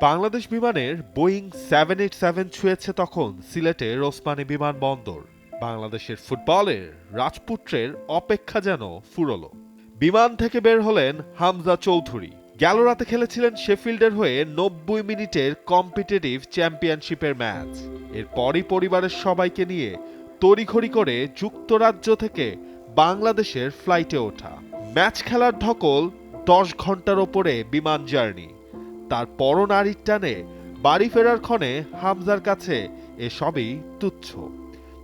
বাংলাদেশ বিমানের Boeing seven eight seven ছুঁয়েছে তখন সিলেটের ওসমানী বিমানবন্দর। বাংলাদেশের ফুটবলের রাজপুত্রের অপেক্ষা যেন ফুরলো। বিমান থেকে বের হলেন হামজা চৌধুরী। গেল রাতে খেলেছিলেন শেফিল্ডের হয়ে নব্বই মিনিটের কম্পিটিটিভ চ্যাম্পিয়নশিপের ম্যাচ। এরপরই পরিবারের সবাইকে নিয়ে তড়িঘড়ি করে যুক্তরাজ্য থেকে বাংলাদেশের ফ্লাইটে ওঠা। ম্যাচ খেলার ধকল দশ ঘণ্টার ওপরে বিমান জার্নি। তার পরনারীর টানে বাড়ি ফেরার ক্ষণে হামজার কাছে এসবই তুচ্ছ।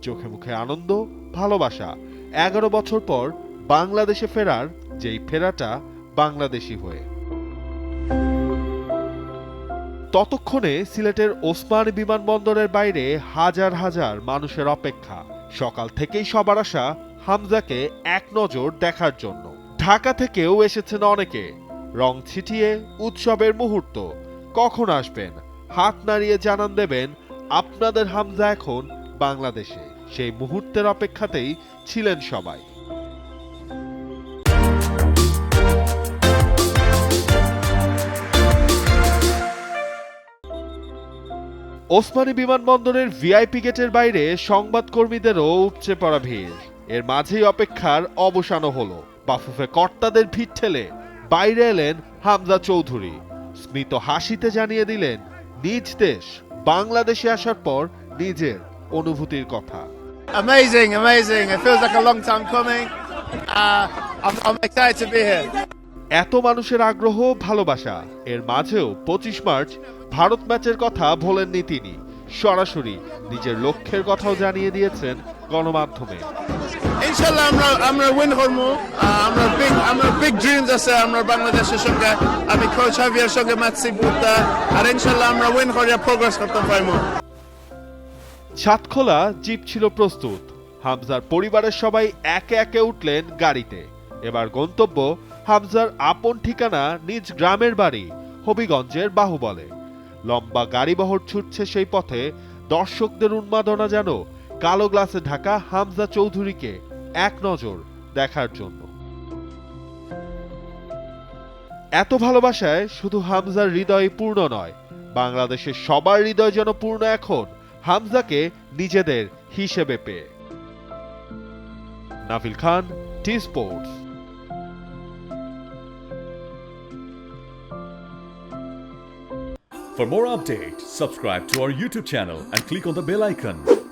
চোখে মুখে আনন্দ, ভালোবাসা। এগারো বছর পর বাংলাদেশে ফেরার যেই ফেরাটা বাংলাদেশি হয়ে। ততক্ষণে সিলেটের ওসমান বিমানবন্দরের বাইরে হাজার হাজার মানুষের অপেক্ষা। সকাল থেকেই সবার আশা হামজাকে এক নজর দেখার জন্য। ঢাকা থেকেও এসেছেন অনেকে। রং ছিটিয়ে উৎসবের মুহূর্ত। কখন আসবেন? হাত নাড়িয়ে জানান দেবেন, আপনাদের হামজা এখন বাংলাদেশে। সেই মুহূর্তের অপেক্ষাতেই ছিলেন সবাই। ওসমানী বিমানবন্দরের ভিআইপি গেটের বাইরে সংবাদকর্মীদেরও উপচে পড়া ভিড়। এর মাঝেই অপেক্ষার অবসানও হলো। বাফুফে কর্তাদের ভিড় ঠেলে বাইরে এলেন হামজা চৌধুরী স্মিত হাসিতে জানিয়ে দিলেন নিজ দেশ বাংলাদেশে আসার পর নিজের অনুভূতির কথা Amazing, amazing. It feels like a long time coming. Uh, I'm, I'm excited to be here. এত মানুষের আগ্রহ ভালোবাসা এর মাঝেও পঁচিশ মার্চ ভারত ম্যাচের কথা ভোলেননি তিনি সরাসরি নিজের লক্ষ্যের কথাও জানিয়ে দিয়েছেন গণমাধ্যমে। ইনশাল্লাহ আমরা আমরা উইন করব। আমরা বিগ আমরা বিগ ড্রিমস আছে আমরা বাংলাদেশের সঙ্গে। আমি সঙ্গে ম্যাচ শিখব আর ইনশাল্লাহ আমরা উইন করিয়া প্রোগ্রেস করতে পারব। ছাদখোলা জিপ ছিল প্রস্তুত। হামজার পরিবারের সবাই একে একে উঠলেন গাড়িতে। এবার গন্তব্য হামজার আপন ঠিকানা নিজ গ্রামের বাড়ি হবিগঞ্জের বাহুবলে। লম্বা গাড়িবহর ছুটছে সেই পথে দর্শকদের উন্মাদনা যেন কালো গ্লাসে ঢাকা হামজা চৌধুরীকে এক নজর দেখার জন্য। এত ভালোবাসায় শুধু হামজার হৃদয় পূর্ণ নয় বাংলাদেশের সবার হৃদয় যেন পূর্ণ এখন হামজাকে নিজেদের হিসেবে পেয়ে। Nafil Khan T sports. For more updates, subscribe to our YouTube channel and click on the bell icon.